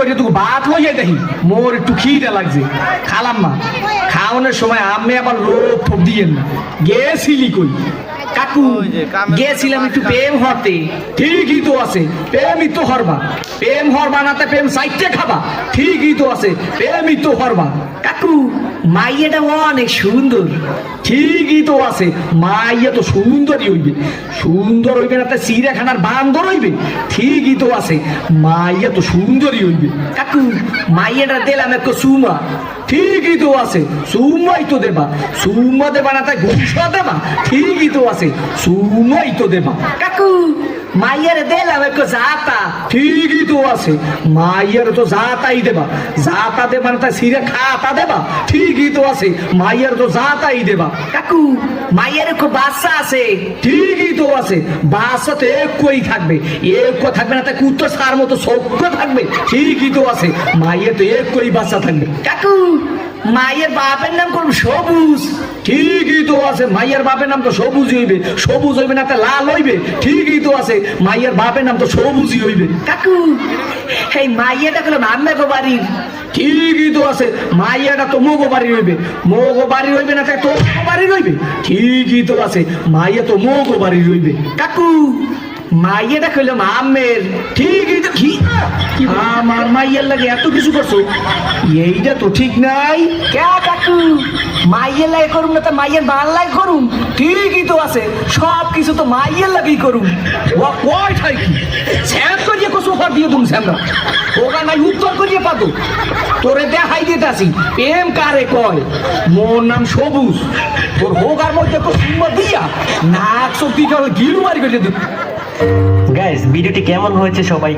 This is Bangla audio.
করে তুই ভাত হইয়া দেখি মোর একটু খিদে লাগছে। খালাম না খাওয়ানোর সময় আমি আবার লোক ঠোপ দিয়েন না। গেছিলি কই? কাকু গেছিলাম একটু প্রেম হতে ঠিকই তো আছে প্রেমই তো হরবা। প্রেম হরবা না তা প্রেম সাইটে খাবা। ঠিকই তো আছে প্রেমই তো হরবা। কাকু মাইয়াটা অনেক সুন্দর। ঠিকই তো আছে, মাইয়া তো সুন্দরই হইবে। সুন্দর হইবে না তা চিড়িয়াখানার বান্দর হইবে। ঠিকই তো আছে, মাইয়া তো সুন্দরই হইবে। কাকু, মাইয়াটা দিলাম একটু সুমা। ঠিকই তো আছে, সুমাই তো দেবা। সুমা দেবা না তাই ঘুষা দেবা। ঠিকই তো আছে, সুমাই তো দেবা। কাকু মাইয়ার দিলাম একটু জাতা? ঠিকই তো আছে। মাইয়ার তো জাতাই দেবা। জাতা দেবা না তাই সিরে খাতা দেবা। ঠিকই তো আছে। মাইয়ার তো জাতাই দেবা। কাকু মাইয়ার একটু বাচ্চা আছে? ঠিকই তো আছে। বাচ্চা তো একই থাকবে। এক থাকবে না তাই কুত্তো সার মতো সভ্য থাকবে। ঠিকই তো আছে। মাইয়ের তো একই বাচ্চা থাকবে। কাকু মায়ের বাপের নাম করব সবুজ? ঠিকই তো আছে মাইয়ের বাপের নাম তো সবুজ হইবে। সবুজ হইবে না লাল হইবে? ঠিকই তো আছে মাইয়ের বাপের নাম তো সবুজই হইবে। কাকু এই মাইয়াটা গেল আম্মা বাড়ির ঠিকই তো আছে মাইয়াটা তো মোগো বাড়ি হইবে। মোগো বাড়ি হইবে না তো বাড়ি হইবে ঠিকই তো আছে মাইয়া তো মোগো বাড়ি হইবে কাকু মাইয়াটা কইলাম আমের ঠিকই তো কি? আমার মাইয়ার লাগে এত কিছু করছ? এইটা তো ঠিক নাই। কে কাকু? মাইয়ের লাগে করুম না তো মাইয়ের বাল লাগে করুম? ঠিকই তো আছে সব কিছু তো মাইয়ের লাগেই করুম। ও কয় ঠাই কি? স্যাম করিয়ে কসু ফর দিয়ে স্যামরা ওগা নাই উত্তর করিয়ে পাতো তোরে দেখাই দিতে আসি প্রেম কারে কয়? মোর নাম সবুজ। তোর হোগার মধ্যে তো সুন্দর দিয়া নাক গিলু মারি করে দিত গাইস ভিডিওটি কেমন হয়েছে সবাই